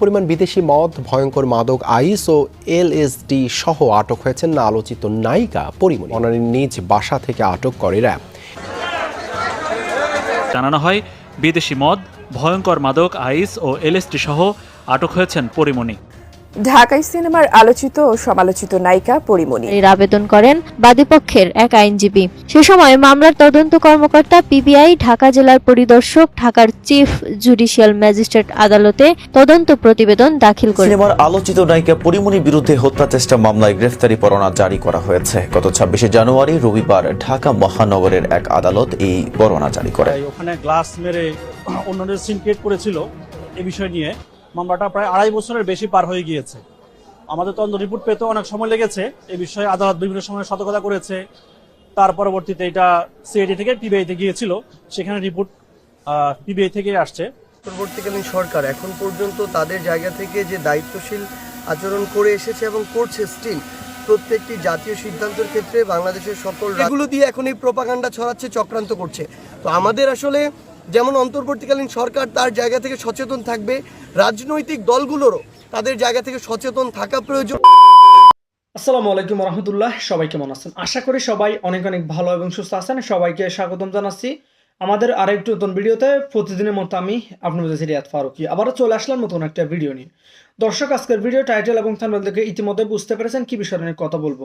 পরিমাণ বিদেশি মদ, ভয়ঙ্কর মাদক, আইস ও এলএসডি সহ আটক হয়েছেন না আলোচিত নায়িকা পরিমণি। ওনার নিজ বাসা থেকে আটক করে র্যাব। জানানো হয়, বিদেশি মদ, ভয়ঙ্কর মাদক, আইস ও এলএসটি সহ আটক হয়েছেন পরিমণি। ঢাকাই সিনেমার আলোচিত ও সমালোচিত নায়িকা পরিমণি। এর আবেদন করেন বাদীপক্ষের এক আইনজীবী। সে সময় মামলার তদন্ত কর্মকর্তা পিবিআই ঢাকা জেলার পরিদর্শক ঢাকার চিফ জুডিশিয়াল ম্যাজিস্ট্রেট আদালতে তদন্ত প্রতিবেদন দাখিল করে সিনেমার আলোচিত নায়িকা পরিমণি বিরুদ্ধে হত্যা চেষ্টা মামলায় গ্রেফতারি পরোয়ানা জারি করা হয়েছে। গত ছাব্বিশে জানুয়ারি রবিবার ঢাকা মহানগরের এক আদালত এই পরোয়ানা জারি করে। ওখানে গ্লাস মেরে অন্যদের সিন করেছিল এ বিষয় নিয়ে। মামলাটা প্রায় আড়াই বছরের বেশি পার হয়ে গিয়েছে। আমাদের তদন্ত রিপোর্ট পেতে অনেক সময় লেগেছে। এ বিষয়ে আদালত বিভিন্ন সময় সতর্কতা করেছে। তার পরবর্তীতে এটা সিআইডি থেকে পিবিআইতে গিয়েছিল। সেখানে রিপোর্ট পিবিআই থেকে আসছে। পরবর্তীকালীন সরকার এখন পর্যন্ত তাদের জায়গা থেকে যে দায়িত্বশীল আচরণ করে এসেছে এবং করছে স্টিল প্রত্যেকটি জাতীয় সিদ্ধান্তের ক্ষেত্রে বাংলাদেশের সকল এগুলো দিয়ে এখন এই প্রপাগান্ডা ছড়াচ্ছে চক্রান্ত করছে। তো আমাদের আসলে যেমন অন্তর্বর্তীকালীন সরকার তার জায়গা থেকে সচেতন থাকবে, রাজনৈতিক দলগুলোরও তাদের জায়গা থেকে সচেতন থাকা প্রয়োজন। আসসালামু আলাইকুম রহমতুল্লাহ সবাই কেমন আছেন? আশা করি সবাই অনেক অনেক ভালো এবং সুস্থ আছেন। সবাইকে স্বাগতম জানাচ্ছি আমাদের আরেকটু নতুন ভিডিওতে। প্রতিদিনের মতো আমি আপনাদের রিয়াদ ফারুকি। আবারও চলে আসলাম নতুন একটা ভিডিও নিয়ে। দর্শক, আজকের ভিডিও টাইটেল এবং থাম্বনেল দেখে ইতিমধ্যে বুঝতে পেরেছেন কি বিষয় নিয়ে কথা বলব।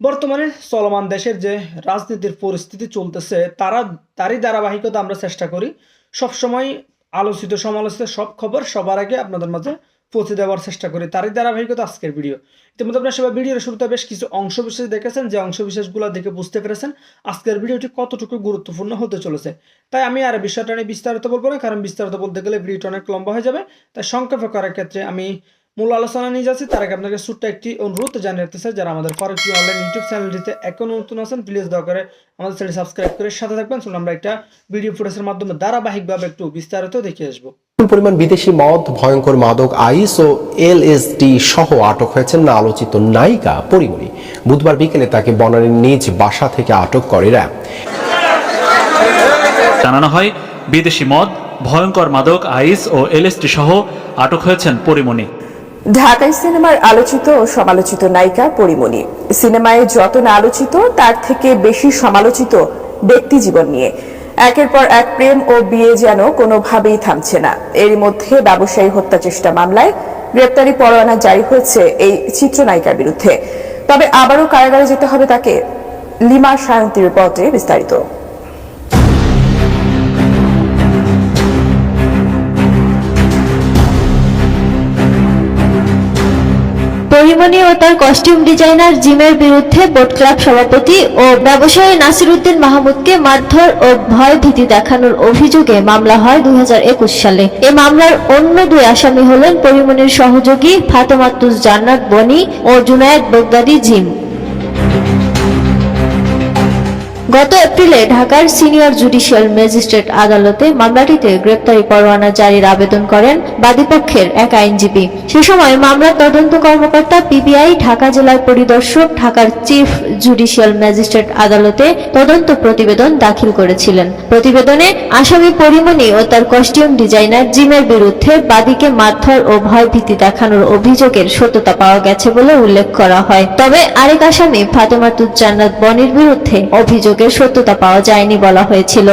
বর্তমানে চলমান দেশের যে রাজনীতির পরিস্থিতি চলতেছে, তারা, তারই ধারাবাহিকতা আমরা চেষ্টা করি। সবসময় আলোচিত, সমালোচিত সব খবর সবার আগে আপনাদের মাঝে পৌঁছে দেওয়ার চেষ্টা করি। তারই ধারাবাহিকতা আজকের ভিডিও। ইতিমধ্যে আপনার সবাই ভিডিওর শুরুতে বেশ কিছু অংশ বিশেষ দেখেছেন। যে অংশ বিশেষগুলো দেখে বুঝতে পেরেছেন আজকের ভিডিওটি কতটুকু গুরুত্বপূর্ণ হতে চলেছে। তাই আমি আর বিষয়টা নিয়ে বিস্তারিত বলব না, কারণ বিস্তারিত বলতে গেলে ভিডিওটা অনেক লম্বা হয়ে যাবে। তাই সংক্ষেপে করার ক্ষেত্রে আমি মূল আলোচনা নিয়ে যাচ্ছি। তার আগে আপনাকে ছোট্ট একটি অনুরোধ জানিয়ে রাখতে চাই যারা আমাদের ফারুকি অনলাইন ইউটিউব চ্যানেলটিতে এখনও নতুন আছেন প্লিজ দয়া করে আমাদের চ্যানেল সাবস্ক্রাইব করে সাথে থাকবেন। চলুন আমরা একটা ভিডিও ফুটেজের মাধ্যমে ধারাবাহিকভাবে একটু বিস্তারিত দেখে আসব। পরিমাণ বিদেশি মদ ভয়ঙ্কর মাদক আইস ও এলএসডি সহ আটক হয়েছেন না আলোচিত নায়িকা পরিমণি। বুধবার বিকেলে তাকে বনানীর নিজ বাসা থেকে আটক করে র্যাব। জানানো হয় বিদেশি মদ ভয়ঙ্কর মাদক আইস ও এলএসটি সহ আটক হয়েছেন পরিমণি। ঢাকাই সিনেমার আলোচিত ও সমালোচিত নায়িকা পরিমণি। সিনেমায় যত না আলোচিত, তার থেকে বেশি সমালোচিত ব্যক্তি জীবন নিয়ে। একের পর এক প্রেম ও বিয়ে যেন কোনোভাবেই থামছে না। এরই মধ্যে ব্যবসায়ী হত্যা চেষ্টা মামলায় গ্রেপ্তারি পরোয়ানা জারি হয়েছে এই চিত্রনায়িকার বিরুদ্ধে। তবে আবারও কারাগারে যেতে হবে তাকে। লিমা সায়ন্তী রিপোর্টে বিস্তারিত। পরিমণি ও তার কস্টিউম ডিজাইনার জিমের বিরুদ্ধে বোট ক্লাব সভাপতি ও ব্যবসায়ী নাসির উদ্দিন মাহমুদকে মারধর ও ভয় ভীতি দেখানোর অভিযোগে মামলা হয় দু হাজার একুশ সালে। এ মামলার অন্য দুই আসামি হলেন পরিমনির সহযোগী ফাতেমাতুজ জান্নাত বনি ও জুনায়েদ বগদাদি জিম। গত এপ্রিলে ঢাকার সিনিয়র জুডিশিয়াল ম্যাজিস্ট্রেট আদালতে মামলাটিতে গ্রেপ্তারি পরোয়ানা জারির আবেদন করেন বাদীপক্ষের এক আইনজীবী। সে সময় মামলার তদন্ত কর্মকর্তা পিবিআই ঢাকা জেলার পরিদর্শক ঢাকার চিফ জুডিশিয়াল ম্যাজিস্ট্রেট আদালতে তদন্ত প্রতিবেদন দাখিল করেছিলেন। প্রতিবেদনে আসামি পরিমণি ও তার কস্টিউম ডিজাইনার জিমের বিরুদ্ধে বাদীকে মারধর ও ভয়ভীতি দেখানোর অভিযোগের সত্যতা পাওয়া গেছে বলে উল্লেখ করা হয়। তবে আরেক আসামি ফাতেমাতুজ জান্নাত বনির বিরুদ্ধে অভিযোগের সত্যতা পাওয়া যায়নি বলা হয়েছিল।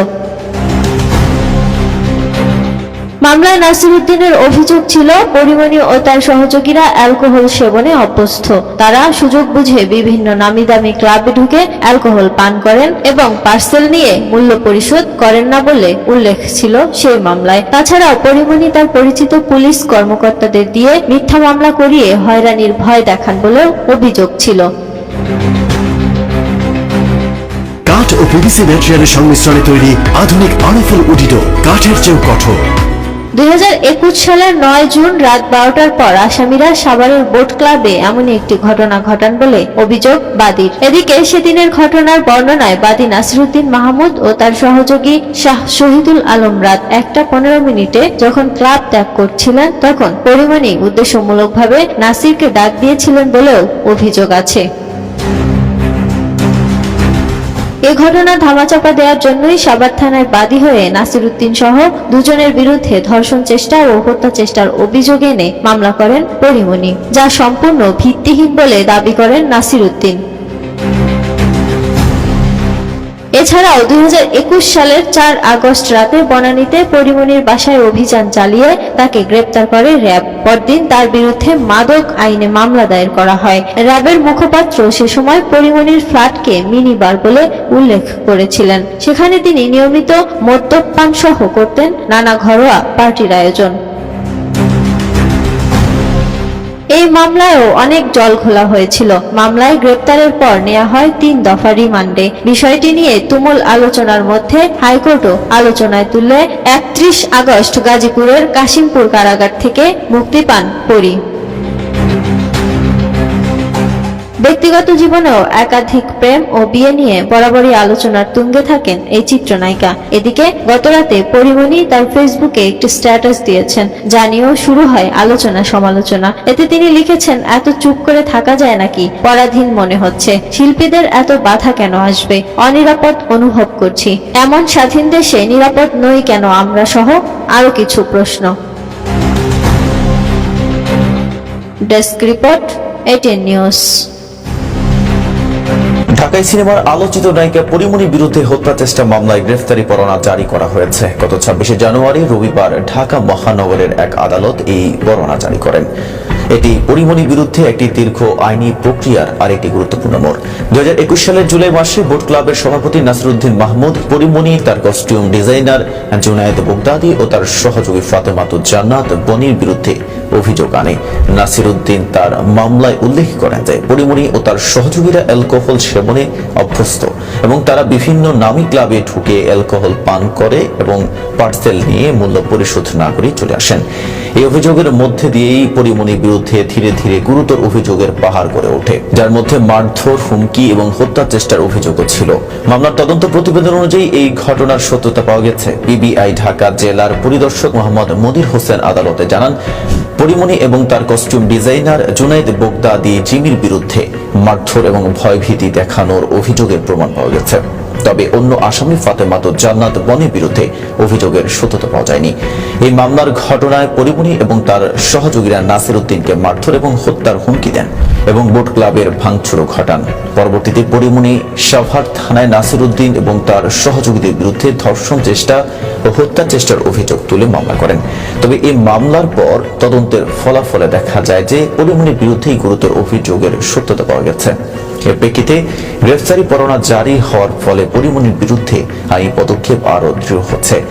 মামলায় নাসিরুদ্দিনের অভিযোগ ছিল, পরিমণি ও তার সহযোগীরা অ্যালকোহল সেবনে অভ্যস্ত। তারা সুযোগ বুঝে বিভিন্ন নামি দামি ক্লাবে ঢুকে অ্যালকোহল পান করেন এবং পার্সেল নিয়ে মূল্য পরিশোধ করেন না বলে উল্লেখ ছিল সেই মামলায়। তাছাড়াও পরিমণি তার পরিচিত পুলিশ কর্মকর্তাদের দিয়ে মিথ্যা মামলা করিয়ে হয়রানির ভয় দেখান বলেও অভিযোগ ছিল। কাঠ ও পিভিসি ম্যাটেরিয়ালের সংমিশ্রণে তৈরি আধুনিক আনফুল উডিডো, কাঠের চেয়েও কঠোর। দুই সালের নয় জুন রাত বারোটার পর আসামিরা বোট ক্লাবে এমনই একটি ঘটনা ঘটান বলে অভিযোগ বাদীর। এদিকে সেদিনের ঘটনার বর্ণনায় বাদী নাসিরুদ্দিন মাহমুদ ও তার সহযোগী শাহ শহীদুল আলম রাত একটা পনেরো মিনিটে যখন ক্লাব ত্যাগ করছিলেন, তখন পরিমণি উদ্দেশ্যমূলকভাবে নাসিরকে ডাক দিয়েছিলেন বলেও অভিযোগ আছে। ঘটনা ধামাচাপা দেওয়ার জন্যই সাবার থানায় বাদী হয়ে নাসির উদ্দিন সহ দুজনের বিরুদ্ধে ধর্ষণ চেষ্টা ও হত্যা চেষ্টার অভিযোগ এনে মামলা করেন পরিমণি, যা সম্পূর্ণ ভিত্তিহীন বলে দাবি করেন নাসির উদ্দিন এছাড়াও দুই হাজার একুশ সালের চার আগস্ট রাতে বনানীতে পরিমণির বাসায় অভিযান চালিয়ে তাকে গ্রেপ্তার করে র্যাব। পরদিন তার বিরুদ্ধে মাদক আইনে মামলা দায়ের করা হয়। র্যাবের মুখপাত্র সে সময় পরিমণির ফ্ল্যাটকে মিনি বার বলে উল্লেখ করেছিলেন। সেখানে তিনি নিয়মিত মদ্যপান সহ করতেন নানা ঘরোয়া পার্টির আয়োজন। মামলায়ও অনেক জল খোলা হয়েছিল। মামলায় গ্রেপ্তারের পর নেওয়া হয় তিন দফা রিমান্ডে। বিষয়টি নিয়ে তুমুল আলোচনার মধ্যে হাইকোর্টও আলোচনায় তুলে একত্রিশ আগস্ট গাজীপুরের কাশিমপুর কারাগার থেকে মুক্তি পান পরি। ব্যক্তিগত জীবনেও একাধিক প্রেম ও বিয়ে নিয়ে বরাবরই আলোচনার তুঙ্গে থাকেন এই চিত্রনায়িকা। এদিকে গতরাতে পরিমণি তার ফেসবুকে একটি স্ট্যাটাস দিয়েছেন, যা নিয়েও শুরু হয় আলোচনা সমালোচনা। এতে তিনি লিখেছেন, এত চুপ করে থাকা যায় নাকি? পরাধীন মনে হচ্ছে। শিল্পীদের এত বাধা কেন আসবে? অনিরাপদ অনুভব করছি। এমন স্বাধীন দেশে নিরাপদ নই কেন আমরা সহ? আরও কিছু প্রশ্ন। Desk report, ATN news. ঢাকায় সিনেমার আলোচিত নায়িকা পরিমণির বিরুদ্ধে হত্যা চেষ্টা মামলায় গ্রেফতারি পরোয়ানা জারি করা হয়েছে। গত ছাব্বিশে জানুয়ারি রবিবার ঢাকা মহানগরের এক আদালত এই পরোয়ানা জারি করেন। এটি পরিমণির বিরুদ্ধে একটি দীর্ঘ আইনি প্রক্রিয়ার আরেকটি গুরুত্বপূর্ণ মোড়। দুই হাজার একুশ সালের জুলাই মাসে বোট ক্লাবের সভাপতি নাসরুদ্দিন মাহমুদ, পরিমণি তার কস্টিউম ডিজাইনার জুনায়েদ বুগদাদি ও তার সহযোগী ফাতেমাতুজ জান্নাত বনির বিরুদ্ধে অভিযোগ আনে। নাসিরুদ্দিন তার মামলায় উল্লেখ করেন যে, পরিমণি ও তার সহযোগীরা অ্যালকোহল সেবনে অভ্যস্ত এবং তারা বিভিন্ন নামী ক্লাবে ঢুকে অ্যালকোহল পান করে এবং পার্সেল নিয়ে মূল্য পরিশোধ না করে চলে আসেন। এই অভিযোগের মধ্যে দিয়েই পরিমণির বিরুদ্ধে ধীরে ধীরে গুরুতর অভিযোগের পাহাড় গড়ে ওঠে, যার মধ্যে মারধর, হুমকি এবং হত্যা চেষ্টার অভিযোগও ছিল। মামলার তদন্ত প্রতিবেদন অনুযায়ী এই ঘটনার সত্যতা পাওয়া গেছে। বিবিআই ঢাকা জেলার পরিদর্শক মোহাম্মদ মদির হোসেন আদালতে জানান, পরিমণি এবং তার কস্টিউম ডিজাইনার জুনাইদ বোগদাদি জিমির বিরুদ্ধে মারধর এবং ভয়ভীতি দেখানোর অভিযোগের প্রমাণ পাওয়া গেছে। তবে অন্য আসামি ফাতেমাত জান্নাত বনের বিরুদ্ধে অভিযোগের সত্যতা পাওয়া যায়নি। এই মামলার ঘটনায় পরিমণি এবং তার সহযোগীরা নাসির উদ্দিনকে মারধর এবং হত্যার হুমকি দেন এবং বোট ক্লাবের ভাঙচুরও ঘটান। পরবর্তীতে পরিমণি সাভার থানায় নাসির উদ্দিন এবং তার সহযোগীদের বিরুদ্ধে ধর্ষণ চেষ্টা ও হত্যা চেষ্টার অভিযোগ তুলে মামলা করেন। তবে এই মামলার পর তদন্তের ফলাফলে দেখা যায় যে পরিমণির বিরুদ্ধেই গুরুতর অভিযোগের সত্যতা পাওয়া গেছে। এর প্রেক্ষিতে গ্রেফতারি পরোয়ানা জারি হওয়ার ফলে পরিমণির বিরুদ্ধে আইনি পদক্ষেপ আরও দৃঢ় হচ্ছে।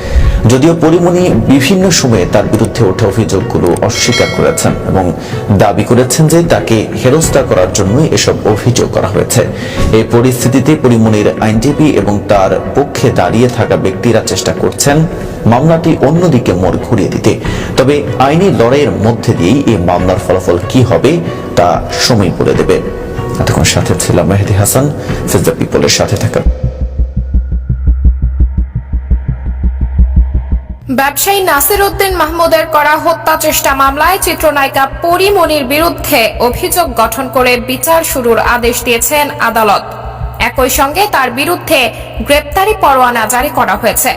যদিও পরিমণি বিভিন্ন সময়ে তার বিরুদ্ধে ওঠা অভিযোগগুলো অস্বীকার করেছেন এবং দাবি করেছেন যে তাকে হেরস্তা করার জন্যই এসব অভিযোগ করা হয়েছে। এই পরিস্থিতিতে পরিমণির আইনজীবী এবং তার পক্ষে দাঁড়িয়ে থাকা ব্যক্তিরা চেষ্টা করছেন মামলাটি অন্যদিকে মোড় ঘুরিয়ে দিতে। তবে আইনি লড়াইয়ের মধ্যে দিয়েই এই মামলার ফলাফল কি হবে, তা সময় বলে দেবে। এতক্ষণ সাথে ছিলাম মেহেদি হাসান পিপলের সাথে থাকা ব্যবসায়ী নাসির উদ্দিন মাহমুদের করা হত্যা চেষ্টা মামলায় চিত্রনায়িকা পরিমণির বিরুদ্ধে অভিযোগ গঠন করে বিচার শুরুর আদেশ দিয়েছেন আদালত। একই সঙ্গে তার বিরুদ্ধে গ্রেপ্তারি পরোয়ানা জারি করা হয়েছে।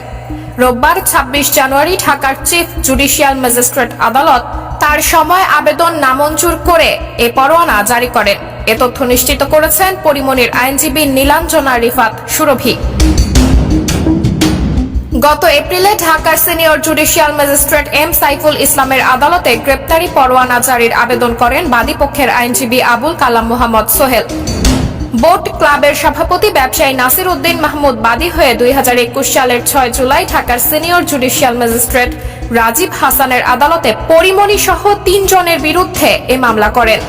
রোববার ২৬ জানুয়ারি ঢাকার চিফ জুডিশিয়াল ম্যাজিস্ট্রেট আদালত তার সময় আবেদন নামঞ্জুর করে এ পরোয়ানা জারি করেন। এ তথ্য নিশ্চিত করেছেন পরিমণির আইনজীবী নীলাঞ্জনা রিফাত সুরভি। গত এপ্রিলে ঢাকার senior judicial magistrate M Saiful ইসলামের আদালতে গ্রেপ্তারি পরোয়ানা জারির আবেদন করেন বাদীপক্ষের আইনজীবী আবুল কালাম মোহাম্মদ সোহেল। বোট ক্লাবের সভাপতি ব্যবসায়ী নাসির উদ্দিন মাহমুদ বাদী হয়ে দুই হাজার একুশ সালের ছয় জুলাই ঢাকার সিনিয়র জুডিশিয়াল ম্যাজিস্ট্রেট রাজীব হাসানের আদালতে পরিমণি সহ তিনজনের বিরুদ্ধে এ মামলা করেন।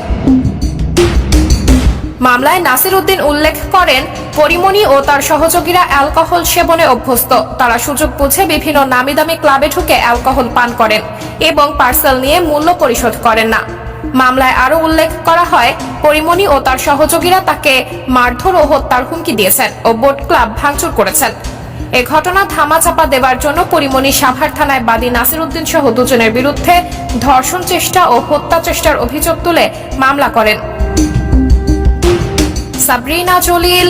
মামলায় নাসির উদ্দিন উল্লেখ করেন, পরিমণি ও তার সহযোগীরা অ্যালকোহল সেবনে অভ্যস্ত। তারা সুযোগ বুঝে বিভিন্ন নামি দামি ক্লাবে ঢুকে অ্যালকোহল পান করেন এবং পার্সেল নিয়ে মূল্য পরিশোধ করেন না। মামলায় আরও উল্লেখ করা হয়, পরিমণি ও তার সহযোগীরা তাকে মারধর ও হত্যার হুমকি দিয়েছেন ও বোট ক্লাব ভাঙচুর করেছেন। এ ঘটনা ধামাচাপা দেওয়ার জন্য পরিমণি সাভার থানায় বাদী নাসির উদ্দিন সহ দুজনের বিরুদ্ধে ধর্ষণ চেষ্টা ও হত্যা চেষ্টার অভিযোগ তুলে মামলা করেন। সাবরিনা জলিল,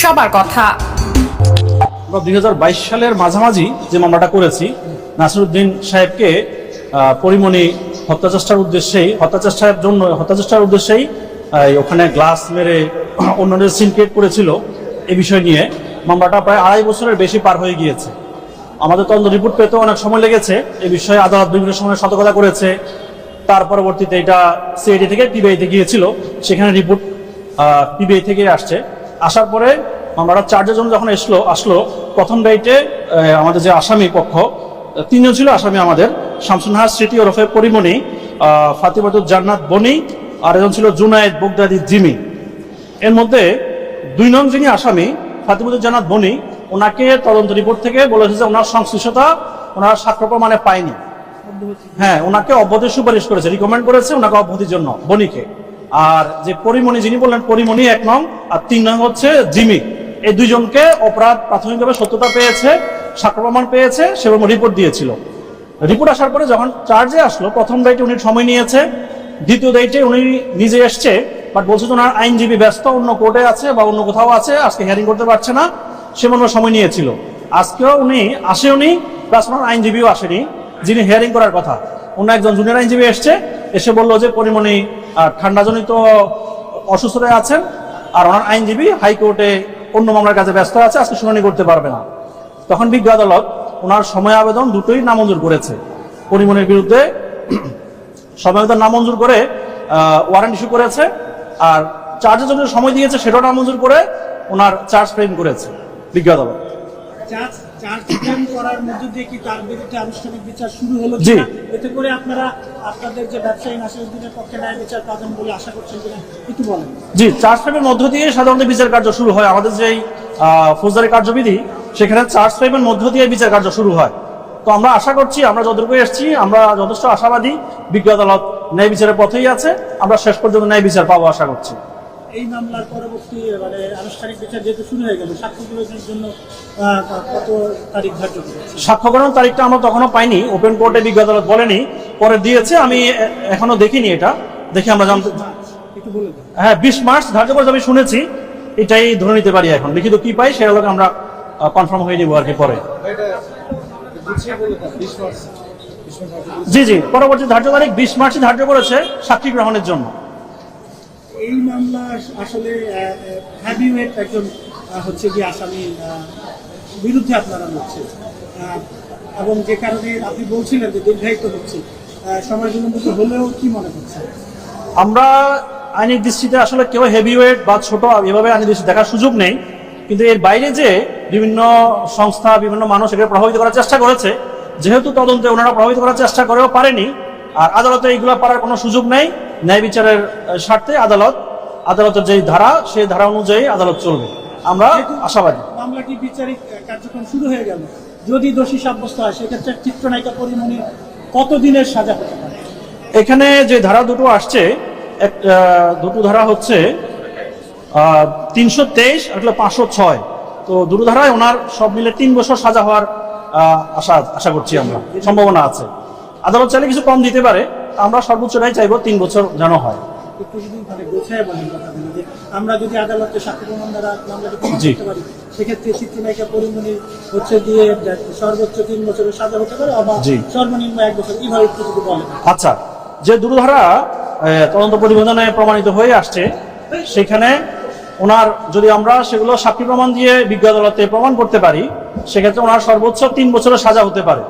সবার কথা। দুই সালের মাঝামাঝি যে মামলাটা করেছি নাসিরুদ্দিন সাহেবকে পরিমণি হত্যাচেষ্টার উদ্দেশ্যেই, হত্যাচেষ্টার জন্য, হত্যাচেষ্টার উদ্দেশ্যেই ওখানে গ্লাস মেরে অন্যদের সিনক্রিয়েট করেছিল এ বিষয় নিয়ে। মামলাটা প্রায় আড়াই বছরের বেশি পার হয়ে গিয়েছে। আমাদের তদন্ত রিপোর্ট পেতে অনেক সময় লেগেছে। এই বিষয়ে আদালত বিভিন্ন সময় সতর্কতা করেছে। তার পরবর্তীতে এটা সিআইডি থেকে পিবিআইতে গিয়েছিল। সেখানে রিপোর্ট পিবিআই থেকে আসছে। আসার পরে মামলাটা চার্জের জন্য যখন এসলো, আসলো, প্রথম ডাইটে আমাদের যে আসামি পক্ষ, তিনজন ছিল আসামি আমাদের। শামসুনাহার স্মৃতি ওরফে পরিমণি ফাতিমাতুল জান্নাত বনি, আর একজন ছিল জুনায়েদ বগদাদি জিমি। এর মধ্যে দুই নং যিনি আসামি ফাতিমুদ্দিন জানাত বনি, ওনাকে তদন্ত রিপোর্ট থেকে বলেছে যে ওনার সংশ্লিষ্টতা ওনার সাক্ষ্য প্রমাণে পায়নি। হ্যাঁ ওনাকে অব্যাহতির সুপারিশ করেছে রিকমেন্ড করেছে, ওনাকে অব্যাহতির জন্য বনিকে। আর যে পরিমণি, যিনি বললেন পরিমণি এক নং, আর তিন নং হচ্ছে জিমি। এই দুইজনকে অপরাধ প্রাথমিকভাবে সত্যতা পেয়েছে, সাক্ষ্য প্রমাণ পেয়েছে, সেরকম রিপোর্ট দিয়েছিল। রিপোর্ট আসার পরে যখন চার্জে আসলো, প্রথম দায়িত্বে উনি সময় নিয়েছে, দ্বিতীয় দায়িত্বে উনি নিজে এসছে বাট বলছে যে ওনার আইনজীবী ব্যস্ত, অন্য কোর্টে আছে বা অন্য কোথাও আছে, আজকে হিয়ারিং করতে পারছে না, সে মনে সময় নিয়েছিল। আজকেও উনি আসেওনি প্লাস ওনার আইনজীবীও আসেনি, যিনি হিয়ারিং করার কথা। অন্য একজন জুনিয়র আইনজীবী এসছে, এসে বলল যে পরিমণি ঠান্ডাজনিত অসুস্থতায় আছেন, আর ওনার আইনজীবী হাইকোর্টে অন্য মামলার কাছে ব্যস্ত আছে, আজকে শুনানি করতে পারবে না। তখন বিজ্ঞ আদালত ওনার সময় আবেদন দুটোই নামঞ্জুর করেছে। পরিমণের বিরুদ্ধে সময় আবেদন নামঞ্জুর করে ওয়ারেন্ট ইস্যু করেছে আর চার্জের জন্য সময় দিয়েছে সেটাও নামঞ্জুর করে ওনার চার্জ ফ্রেম করেছে। বিজ্ঞ আদালত চার্জ চার্জ করার মধ্য দিয়ে কি তার বিরুদ্ধে আনুষ্ঠানিক বিচার শুরু হলো জি। এতে করে আপনারা আপনাদের যে ব্যবসায়ী নাসিরুদ্দিনের পক্ষে ন্যায় বিচার পাবেন বলে আশা করছেন কিনা একটু বলেন। জি চার্জ ফ্রেমের মধ্য দিয়ে সাধারণত বিচার কার্য শুরু হয়। আমাদের যেই ফৌজদারি কার্যবিধি সেখানে চার্জ ফ্রেমের মধ্য দিয়ে বিচার কার্য শুরু হয়। তো আমরা আশা করছি আমরা যতটুকু এসেছি আমরা যথেষ্ট আশাবাদী বিজ্ঞ আদালত ন্যায় বিচারের পথেই আছে। আমরা শেষ পর্যন্ত ন্যায় বিচার পাবো আশা করছি। এই মামলার পরবর্তী মানে আনুষ্ঠানিক বিচার যেহেতু শুরু হয়ে গেল সাক্ষ্য গ্রহণের জন্য কত তারিখ ধার্য সাক্ষ্য গ্রহণ তারিখটা আমরা তখনও পাইনি। ওপেন কোর্টে বিজ্ঞ আদালত বলেনি পরে দিয়েছে। আমি এখনও দেখিনি এটা। দেখে আমরা জানতে হ্যাঁ বিশ মার্চ ধার্য করেছে আমি শুনেছি। এটাই ধরে নিতে পারি এখন। লিখিত কি পাই সেটা আমরা কনফার্ম হয়ে নিব আর কি পরে। জি জি পরবর্তী ধার্য তারিখ বিশ মার্চই ধার্য করেছে সাক্ষী গ্রহণের জন্য। এই মামলা আসলে হ্যাভিওয়েট একজন হচ্ছে কি আসামি বিরুদ্ধে আপনারা লড়ছে। এবং যে কারণে আপনি বলছিলেন যে দীর্ঘায়িত হচ্ছে সময় বিলম্বিত হলেও কি মনে করছেন? আমরা আইনের দৃষ্টিতে আসলে কেউ হেভিওয়েট বা ছোট এভাবে আইনের দৃষ্টি দেখার সুযোগ নেই কিন্তু এর বাইরে যে বিভিন্ন সংস্থা বিভিন্ন মানুষ একে প্রভাবিত করার চেষ্টা করেছে। যেহেতু তদন্তে ওনারা প্রভাবিত করার চেষ্টা করেও পারেনি আর আদালতে এইগুলো পারার কোনো সুযোগ নেই ন্যায় বিচারের স্বার্থে আদালত আদালতের যেই ধারা সেই ধারা অনুযায়ী আদালত চলবে। আমরা আশাবাদী। মামলাটি বিচারিক কার্যক্রম শুরু হয়ে গেল। যদি দোষী সাব্যস্ত হয় সেক্ষেত্রে চিত্রনায়িকা পরিমণি কতদিনের সাজা হতে পারে এখানে যে ধারা দুটো আসছে এক দুটো ধারা হচ্ছে তিনশো তেইশ আসলে পাঁচশো ছয়। তো দুটো ধারায় ওনার সব মিলে তিন বছর সাজা হওয়ার আশা আশা করছি আমরা। সম্ভাবনা আছে। আদালত চাইলে কিছু কম দিতে পারে। আমরা সর্বোচ্চটাই চাইব তিন বছর যেন হয়। একটু যদি মানে গোছায় বলেন কথাগুলো যে আমরা যদি আদালতে সাক্ষ্য প্রমাণ দ্বারা মামলাটি করতে পারি সেক্ষেত্রে চিত্রনায়িকা পরিমণির হচ্ছে দিয়ে সর্বোচ্চ তিন বছরের সাজা হতে পারে অথবা। সর্বনিম্ন এক বছর। এইভাবে একটু যদি বলেন। আচ্ছা যে দুটো তদন্ত প্রতিবেদনে প্রমাণিত হয়ে আসছে সেখানে ওনার যদি আমরা সেগুলো সাক্ষী প্রমাণ দিয়ে বিজ্ঞ আদালতে প্রমাণ করতে পারি, সেক্ষেত্রে ওনার সর্বোচ্চ তিন বছরের সাজা হতে পারে।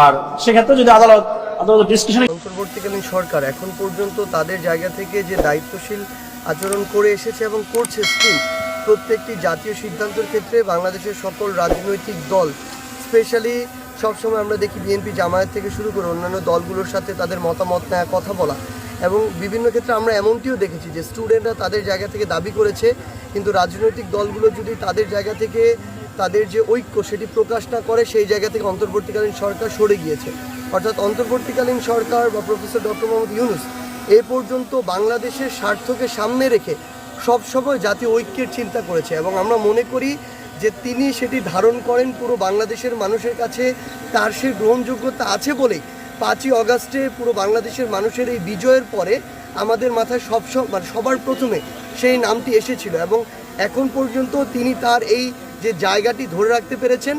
আর সেক্ষেত্রে যদি আদালত আদালত অন্তর্বর্তীকালীন সরকার এখন পর্যন্ত তাদের জায়গা থেকে যে দায়িত্বশীল আচরণ করে এসেছে এবং করছে স্টিল প্রত্যেকটি জাতীয় সিদ্ধান্তের ক্ষেত্রে বাংলাদেশের সকল রাজনৈতিক দল স্পেশালি সবসময় আমরা দেখি বিএনপি জামায়াত থেকে শুরু করে অন্যান্য দলগুলোর সাথে তাদের মতামত নেওয়া কথা বলা। এবং বিভিন্ন ক্ষেত্রে আমরা এমনটিও দেখেছি যে স্টুডেন্টরা তাদের জায়গা থেকে দাবি করেছে, কিন্তু রাজনৈতিক দলগুলো যদি তাদের জায়গা থেকে তাদের যে ঐক্য সেটি প্রকাশ না করে, সেই জায়গা থেকে অন্তর্বর্তীকালীন সরকার সরে গিয়েছে। অর্থাৎ অন্তর্বর্তীকালীন সরকার বা প্রফেসর ডক্টর মোহাম্মদ ইউনুস এ পর্যন্ত বাংলাদেশের স্বার্থকে সামনে রেখে সবসময় জাতীয় ঐক্যের চিন্তা করেছে এবং আমরা মনে করি যে তিনি সেটি ধারণ করেন পুরো বাংলাদেশের মানুষের কাছে, তার সে গ্রহণযোগ্যতা আছে বলেই। পাঁচই অগাস্টে পুরো বাংলাদেশের মানুষের এই বিজয়ের পরে আমাদের মাথায় সব মানে সবার প্রথমে সেই নামটি এসেছিল এবং এখন পর্যন্ত তিনি তার এই যে জায়গাটি ধরে রাখতে পেরেছেন,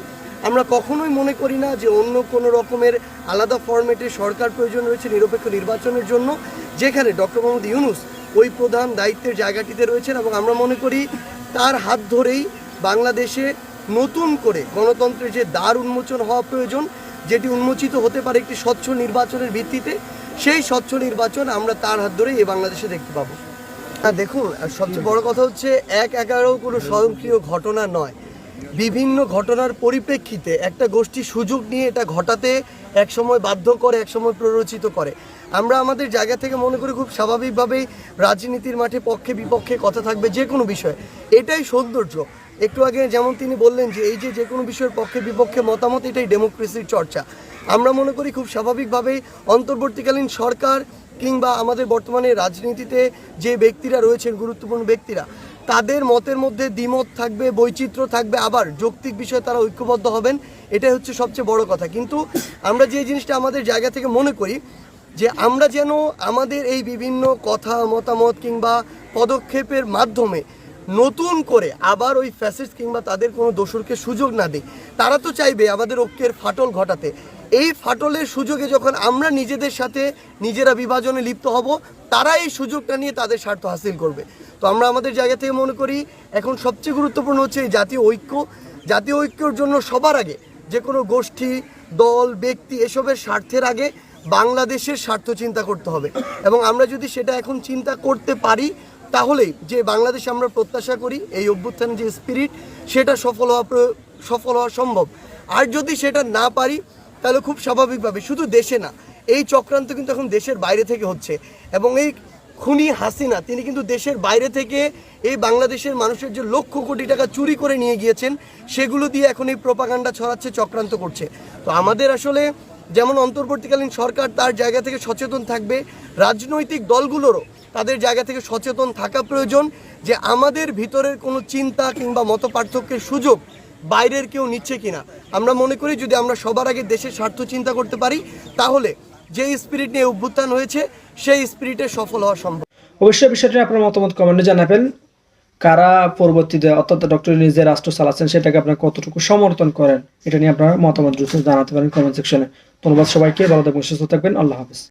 আমরা কখনোই মনে করি না যে অন্য কোনো রকমের আলাদা ফরম্যাটে সরকার প্রয়োজন রয়েছে নিরপেক্ষ নির্বাচনের জন্য, যেখানে ডক্টর মোহাম্মদ ইউনুস ওই প্রধান দায়িত্বের জায়গাটিতে রয়েছেন এবং আমরা মনে করি তার হাত ধরেই বাংলাদেশে নতুন করে গণতন্ত্রের যে দ্বার উন্মোচন হওয়া প্রয়োজন যেটি উন্মোচিত হতে পারে একটি স্বচ্ছ নির্বাচনের ভিত্তিতে, সেই স্বচ্ছ নির্বাচন আমরা তার হাত ধরেই এ বাংলাদেশে দেখতে পাবো। হ্যাঁ দেখুন সবচেয়ে বড় কথা হচ্ছে, এক এগারো কোনো স্বয়ংক্রিয় ঘটনা নয়। বিভিন্ন ঘটনার পরিপ্রেক্ষিতে একটা গোষ্ঠী সুযোগ নিয়ে এটা ঘটাতে একসময় বাধ্য করে, একসময় প্ররোচিত করে। আমরা আমাদের জায়গা থেকে মনে করি খুব স্বাভাবিকভাবেই রাজনীতির মাঠে পক্ষে বিপক্ষে কথা থাকবে যে কোনো বিষয়ে। এটাই সৌন্দর্য। একটু আগে যেমন তিনি বললেন যে এই যে যে কোনো বিষয়ের পক্ষে বিপক্ষে মতামত, এটাই ডেমোক্রেসির চর্চা। আমরা মনে করি খুব স্বাভাবিকভাবেই অন্তর্বর্তীকালীন সরকার কিংবা আমাদের বর্তমানে রাজনীতিতে যে ব্যক্তিরা রয়েছেন, গুরুত্বপূর্ণ ব্যক্তিরা, তাদের মতের মধ্যে দ্বিমত থাকবে, বৈচিত্র্য থাকবে, আবার যৌক্তিক বিষয়ে তারা ঐক্যবদ্ধ হবেন, এটাই হচ্ছে সবচেয়ে বড় কথা। কিন্তু আমরা যে জিনিসটা আমাদের জায়গা থেকে মনে করি, যে আমরা যেন আমাদের এই বিভিন্ন কথা, মতামত কিংবা পদক্ষেপের মাধ্যমে নতুন করে আবার ওই ফ্যাসিস্ট কিংবা তাদের কোনো দোসরকে সুযোগ না দেয় তারা তো চাইবে আমাদের ঐক্যের ফাটল ঘটাতে। এই ফাটলের সুযোগে যখন আমরা নিজেদের সাথে নিজেরা বিভাজনে লিপ্ত হব তারা এই সুযোগটা নিয়ে তাদের স্বার্থ হাসিল করবে। তো আমরা আমাদের জায়গা থেকে মনে করি, এখন সবচেয়ে গুরুত্বপূর্ণ হচ্ছে এই জাতীয় ঐক্য। জাতীয় ঐক্যর জন্য সবার আগে যে কোনো গোষ্ঠী, দল, ব্যক্তি এসবের স্বার্থের আগে বাংলাদেশের স্বার্থ চিন্তা করতে হবে। এবং আমরা যদি সেটা এখন চিন্তা করতে পারি তাহলেই যে বাংলাদেশে আমরা প্রত্যাশা করি, এই অভ্যুত্থানের যে স্পিরিট সেটা সফল হওয়া সফল হওয়া সম্ভব। আর যদি সেটা না পারি, তাহলে খুব স্বাভাবিকভাবে শুধু দেশে না, এই চক্রান্ত কিন্তু এখন দেশের বাইরে থেকে হচ্ছে। এবং এই খুনি হাসিনা, তিনি কিন্তু দেশের বাইরে থেকে এই বাংলাদেশের মানুষের যে লক্ষ কোটি টাকা চুরি করে নিয়ে গিয়েছেন, সেগুলো দিয়ে এখন এই প্রপাগান্ডা ছড়াচ্ছে, চক্রান্ত করছে। তো আমাদের আসলে যেমন অন্তর্বর্তীকালীন সরকার তার জায়গা থেকে সচেতন থাকবে, রাজনৈতিক দলগুলোরও তাদের জায়গা থেকে সচেতন থাকা প্রয়োজন যে আমাদের ভিতরের কোনো চিন্তা কিংবা মত পার্থক্যের সুযোগ বাইরের কেউ নিচ্ছে কিনা। আমরা মনে করি যদি আমরা সবার আগে দেশের স্বার্থ চিন্তা করতে পারি, তাহলে যে স্পিরিট নিয়ে অভ্যুত্থান হয়েছে, সেই স্পিরিটে সফল হওয়া সম্ভব। অবশ্যই বিষয়টি আপনার মতামত কমেন্টে জানাবেন। কারা পরবর্তীতে অর্থাৎ ডক্টর নিজে রাষ্ট্র চালাচ্ছেন সেটাকে আপনার কতটুকু সমর্থন করেন, এটা নিয়ে আপনার মতামত জানাতে পারেন কমেন্ট সেকশনে ধন্যবাদ সবাইকে, ভালো থাকবেন, সুস্থ থাকবেন, আল্লাহ হাফিজ।